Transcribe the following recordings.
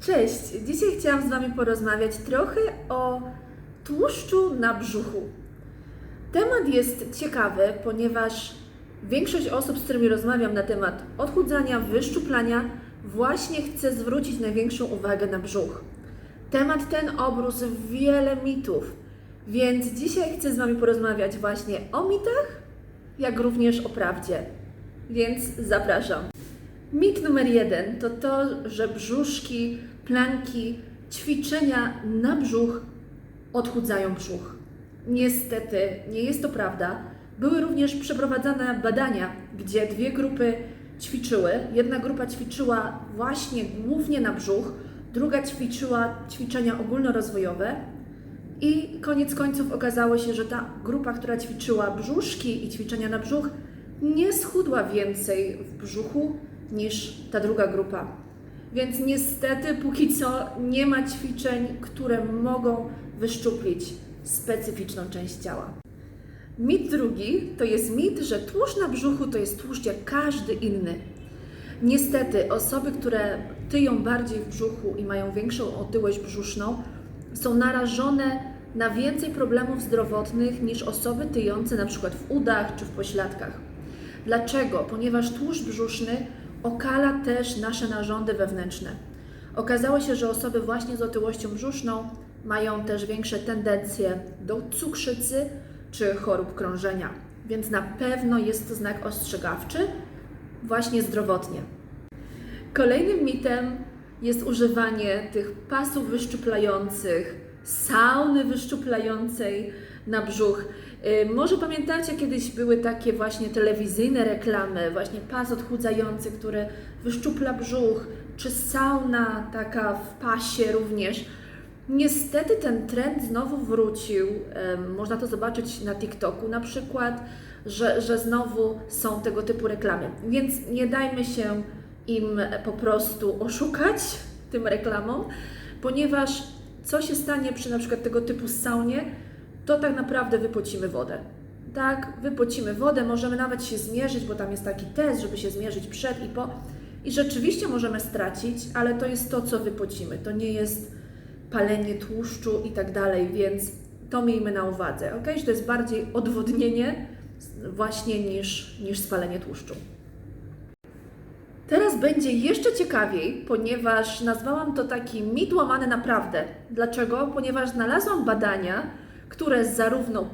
Cześć! Dzisiaj chciałam z Wami porozmawiać trochę o tłuszczu na brzuchu. Temat jest ciekawy, ponieważ większość osób, z którymi rozmawiam na temat odchudzania, wyszczuplania, właśnie chce zwrócić największą uwagę na brzuch. Temat ten obrósł wiele mitów, więc dzisiaj chcę z Wami porozmawiać właśnie o mitach, jak również o prawdzie. Więc zapraszam. Mit numer jeden to to, że brzuszki, planki, ćwiczenia na brzuch odchudzają brzuch. Niestety nie jest to prawda. Były również przeprowadzane badania, gdzie dwie grupy ćwiczyły. Jedna grupa ćwiczyła właśnie głównie na brzuch, druga ćwiczyła ćwiczenia ogólnorozwojowe. I koniec końców okazało się, że ta grupa, która ćwiczyła brzuszki i ćwiczenia na brzuch, nie schudła więcej w brzuchu niż ta druga grupa. Więc niestety póki co nie ma ćwiczeń, które mogą wyszczuplić specyficzną część ciała. Mit drugi to jest mit, że tłuszcz na brzuchu to jest tłuszcz jak każdy inny. Niestety osoby, które tyją bardziej w brzuchu i mają większą otyłość brzuszną, są narażone na więcej problemów zdrowotnych niż osoby tyjące na przykład w udach czy w pośladkach. Dlaczego? Ponieważ tłuszcz brzuszny okala też nasze narządy wewnętrzne. Okazało się, że osoby właśnie z otyłością brzuszną mają też większe tendencje do cukrzycy czy chorób krążenia, więc na pewno jest to znak ostrzegawczy właśnie zdrowotnie. Kolejnym mitem jest używanie tych pasów wyszczuplających, sauny wyszczuplającej na brzuch. Y, Może pamiętacie, kiedyś były takie właśnie telewizyjne reklamy, właśnie pas odchudzający, który wyszczupla brzuch, czy sauna taka w pasie również. Niestety ten trend znowu wrócił. Można to zobaczyć na TikToku na przykład, że, że znowu są tego typu reklamy. Więc nie dajmy się im po prostu oszukać tym reklamom, ponieważ co się stanie przy na przykład tego typu saunie, to tak naprawdę wypocimy wodę. Tak, wypocimy wodę, możemy nawet się zmierzyć, bo tam jest taki test, żeby się zmierzyć przed i po. I rzeczywiście możemy stracić, ale to jest to, co wypocimy. To nie jest palenie tłuszczu i tak dalej, więc to miejmy na uwadze, ok? Że to jest bardziej odwodnienie właśnie niż, niż spalenie tłuszczu. Teraz będzie jeszcze ciekawiej, ponieważ nazwałam to taki mit łamany na prawdę. Dlaczego? Ponieważ znalazłam badania, które zarówno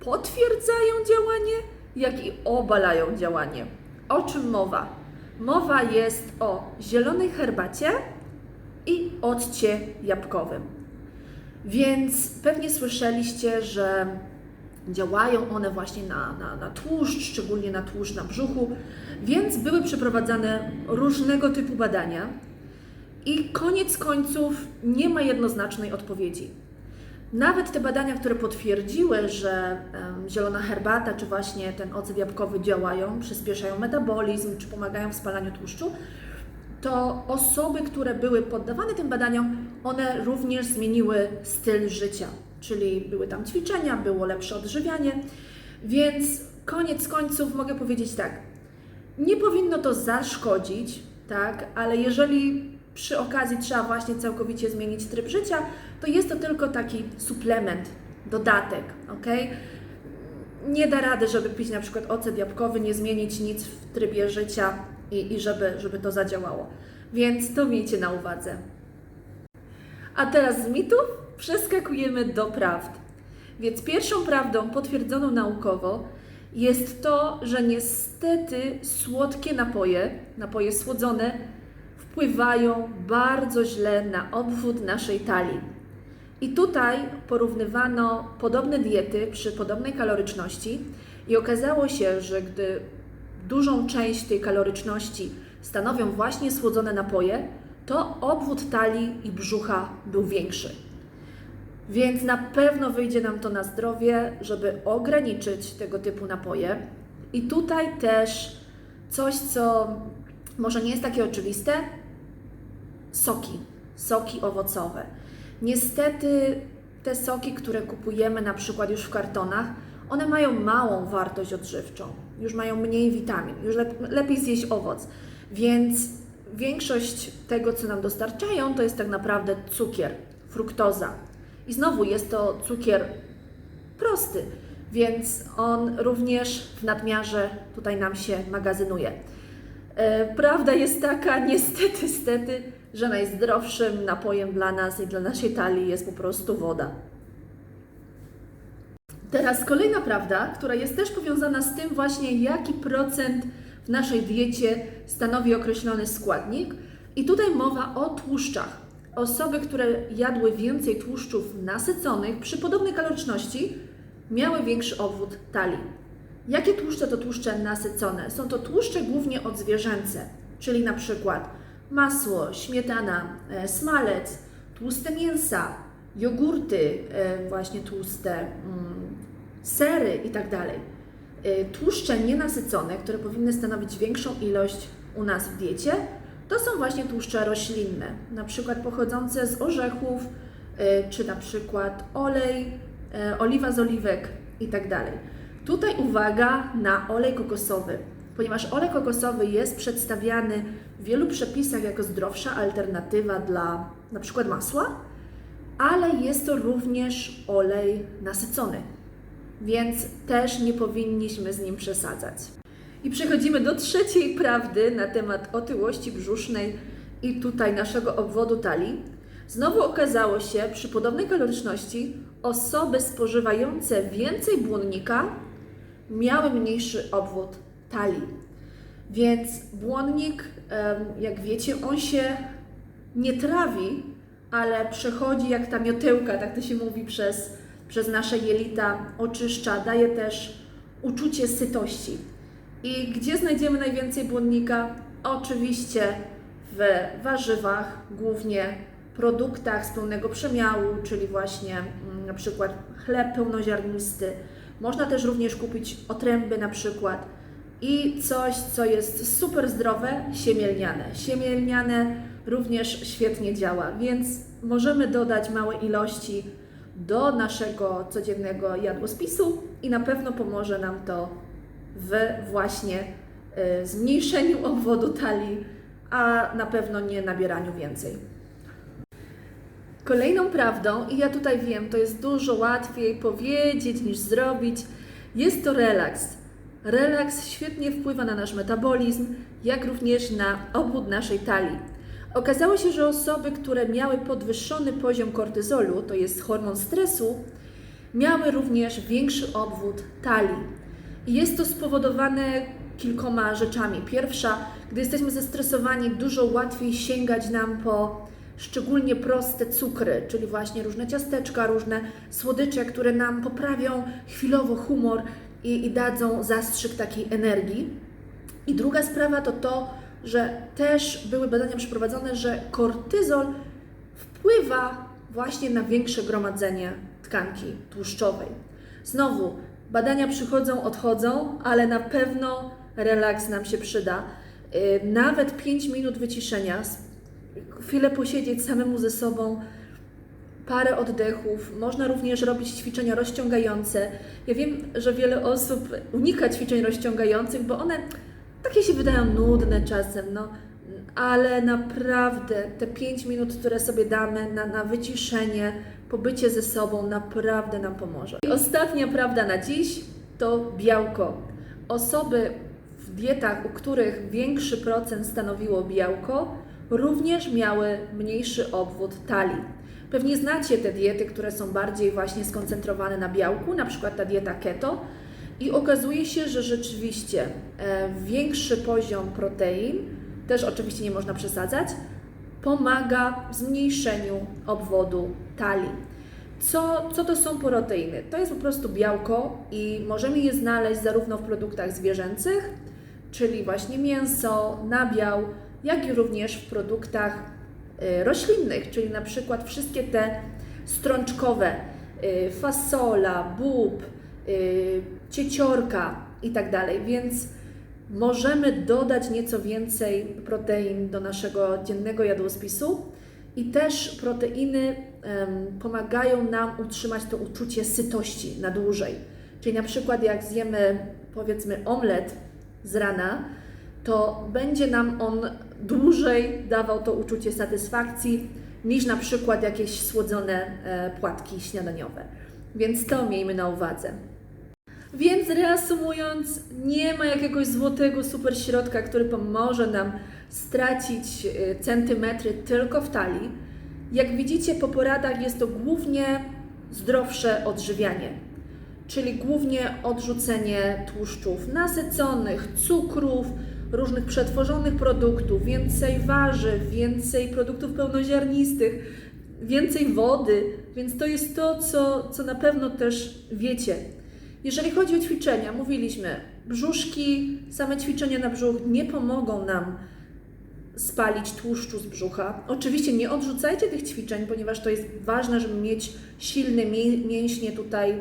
potwierdzają działanie, jak i obalają działanie. O czym mowa? Mowa jest o zielonej herbacie i occie jabłkowym. Więc pewnie słyszeliście, że działają one właśnie na, na, na tłuszcz, szczególnie na tłuszcz na brzuchu, więc były przeprowadzane różnego typu badania i koniec końców nie ma jednoznacznej odpowiedzi. Nawet te badania, które potwierdziły, że zielona herbata czy właśnie ten ocet jabłkowy działają, przyspieszają metabolizm czy pomagają w spalaniu tłuszczu, to osoby, które były poddawane tym badaniom, one również zmieniły styl życia, czyli były tam ćwiczenia, było lepsze odżywianie, więc koniec końców mogę powiedzieć tak, nie powinno to zaszkodzić, tak, ale jeżeli przy okazji trzeba właśnie całkowicie zmienić tryb życia, to jest to tylko taki suplement, dodatek, ok? Nie da rady, żeby pić na przykład ocet jabłkowy, nie zmienić nic w trybie życia i, i żeby, żeby to zadziałało. Więc to miejcie na uwadze. A teraz z mitów przeskakujemy do prawd. Więc pierwszą prawdą potwierdzoną naukowo jest to, że niestety słodkie napoje, napoje słodzone, wpływają bardzo źle na obwód naszej talii. I tutaj porównywano podobne diety przy podobnej kaloryczności i okazało się, że gdy dużą część tej kaloryczności stanowią właśnie słodzone napoje, to obwód talii i brzucha był większy. Więc na pewno wyjdzie nam to na zdrowie, żeby ograniczyć tego typu napoje. I tutaj też coś, co może nie jest takie oczywiste, soki, soki owocowe. Niestety te soki, które kupujemy na przykład już w kartonach, one mają małą wartość odżywczą, już mają mniej witamin, już lep- lepiej zjeść owoc. Więc większość tego, co nam dostarczają, to jest tak naprawdę cukier, fruktoza. I znowu jest to cukier prosty, więc on również w nadmiarze tutaj nam się magazynuje. E, Prawda jest taka, niestety, stety, że najzdrowszym napojem dla nas i dla naszej talii jest po prostu woda. Teraz kolejna prawda, która jest też powiązana z tym właśnie, jaki procent w naszej diecie stanowi określony składnik. I tutaj mowa o tłuszczach. Osoby, które jadły więcej tłuszczów nasyconych przy podobnej kaloryczności, miały większy obwód talii. Jakie tłuszcze to tłuszcze nasycone? Są to tłuszcze głównie odzwierzęce, czyli na przykład masło, śmietana, e, smalec, tłuste mięsa, jogurty, e, właśnie tłuste, mm, sery itd. E, Tłuszcze nienasycone, które powinny stanowić większą ilość u nas w diecie, to są właśnie tłuszcze roślinne, na przykład pochodzące z orzechów, czy na przykład olej, oliwa z oliwek itd. Tutaj uwaga na olej kokosowy, ponieważ olej kokosowy jest przedstawiany w wielu przepisach jako zdrowsza alternatywa dla przykład masła, ale jest to również olej nasycony, więc też nie powinniśmy z nim przesadzać. I przechodzimy do trzeciej prawdy na temat otyłości brzusznej i tutaj naszego obwodu talii. Znowu okazało się, przy podobnej kaloryczności osoby spożywające więcej błonnika miały mniejszy obwód talii. Więc błonnik, jak wiecie, on się nie trawi, ale przechodzi jak ta miotełka, tak to się mówi, przez, przez nasze jelita, oczyszcza, daje też uczucie sytości. I gdzie znajdziemy najwięcej błonnika? Oczywiście w warzywach, głównie produktach z pełnego przemiału, czyli właśnie mm, na przykład chleb pełnoziarnisty. Można też również kupić otręby na przykład i coś, co jest super zdrowe, siemielniane. Siemielniane również świetnie działa, więc możemy dodać małe ilości do naszego codziennego jadłospisu i na pewno pomoże nam to w właśnie y, zmniejszeniu obwodu talii, a na pewno nie nabieraniu więcej. Kolejną prawdą, i ja tutaj wiem, to jest dużo łatwiej powiedzieć niż zrobić, jest to relaks. Relaks świetnie wpływa na nasz metabolizm, jak również na obwód naszej talii. Okazało się, że osoby, które miały podwyższony poziom kortyzolu, to jest hormon stresu, miały również większy obwód talii. Jest to spowodowane kilkoma rzeczami. Pierwsza, gdy jesteśmy zestresowani, dużo łatwiej sięgać nam po szczególnie proste cukry, czyli właśnie różne ciasteczka, różne słodycze, które nam poprawią chwilowo humor i, i dadzą zastrzyk takiej energii. I druga sprawa to to, że też były badania przeprowadzone, że kortyzol wpływa właśnie na większe gromadzenie tkanki tłuszczowej. Znowu, badania przychodzą, odchodzą, ale na pewno relaks nam się przyda. Yy, Nawet 5 minut wyciszenia, chwilę posiedzieć samemu ze sobą, parę oddechów. Można również robić ćwiczenia rozciągające. Ja wiem, że wiele osób unika ćwiczeń rozciągających, bo one takie się wydają nudne czasem, no. Ale naprawdę te 5 minut, które sobie damy na, na wyciszenie, pobycie ze sobą, naprawdę nam pomoże. I ostatnia prawda na dziś to białko. Osoby w dietach, u których większy procent stanowiło białko, również miały mniejszy obwód talii. Pewnie znacie te diety, które są bardziej właśnie skoncentrowane na białku, na przykład ta dieta keto. I okazuje się, że rzeczywiście e, większy poziom protein, też oczywiście nie można przesadzać, pomaga w zmniejszeniu obwodu talii. Co, co to są proteiny? To jest po prostu białko i możemy je znaleźć zarówno w produktach zwierzęcych, czyli właśnie mięso, nabiał, jak i również w produktach roślinnych, czyli na przykład wszystkie te strączkowe, y, fasola, bób, y, cieciorka i tak więc możemy dodać nieco więcej protein do naszego dziennego jadłospisu i też proteiny pomagają nam utrzymać to uczucie sytości na dłużej. Czyli na przykład jak zjemy powiedzmy omlet z rana, to będzie nam on dłużej dawał to uczucie satysfakcji niż na przykład jakieś słodzone e, płatki śniadaniowe. Więc to miejmy na uwadze. Więc reasumując, nie ma jakiegoś złotego super środka, który pomoże nam stracić e, centymetry tylko w talii. Jak widzicie po poradach jest to głównie zdrowsze odżywianie, czyli głównie odrzucenie tłuszczów nasyconych, cukrów, różnych przetworzonych produktów, więcej warzyw, więcej produktów pełnoziarnistych, więcej wody, więc to jest to, co, co na pewno też wiecie. Jeżeli chodzi o ćwiczenia, mówiliśmy, brzuszki, same ćwiczenia na brzuch nie pomogą nam spalić tłuszczu z brzucha. Oczywiście nie odrzucajcie tych ćwiczeń, ponieważ to jest ważne, żeby mieć silne mię- mięśnie tutaj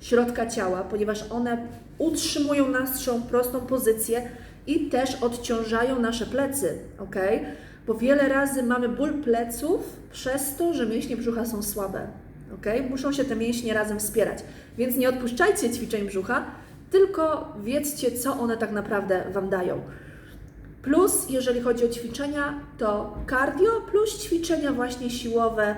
środka ciała, ponieważ one utrzymują naszą prostą pozycję i też odciążają nasze plecy, ok? Bo wiele razy mamy ból pleców przez to, że mięśnie brzucha są słabe, ok? Muszą się te mięśnie razem wspierać, więc nie odpuszczajcie ćwiczeń brzucha, tylko wiedzcie, co one tak naprawdę Wam dają. Plus, jeżeli chodzi o ćwiczenia, to cardio plus ćwiczenia właśnie siłowe,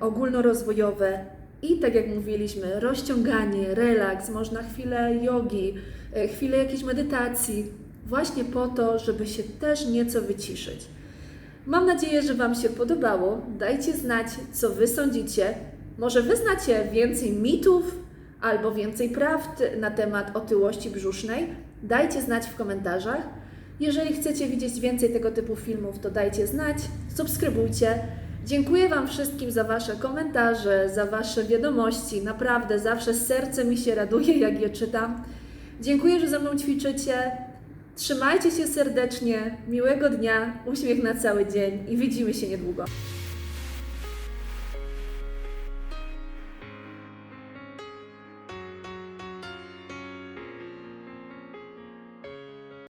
ogólnorozwojowe i tak jak mówiliśmy, rozciąganie, relaks, można chwilę jogi, e, chwilę jakiejś medytacji, właśnie po to, żeby się też nieco wyciszyć. Mam nadzieję, że Wam się podobało. Dajcie znać, co Wy sądzicie. Może Wy znacie więcej mitów albo więcej prawd na temat otyłości brzusznej? Dajcie znać w komentarzach. Jeżeli chcecie widzieć więcej tego typu filmów, to dajcie znać, subskrybujcie. Dziękuję Wam wszystkim za Wasze komentarze, za Wasze wiadomości. Naprawdę zawsze serce mi się raduje, jak je czytam. Dziękuję, że ze mną ćwiczycie. Trzymajcie się serdecznie, miłego dnia, uśmiech na cały dzień i widzimy się niedługo.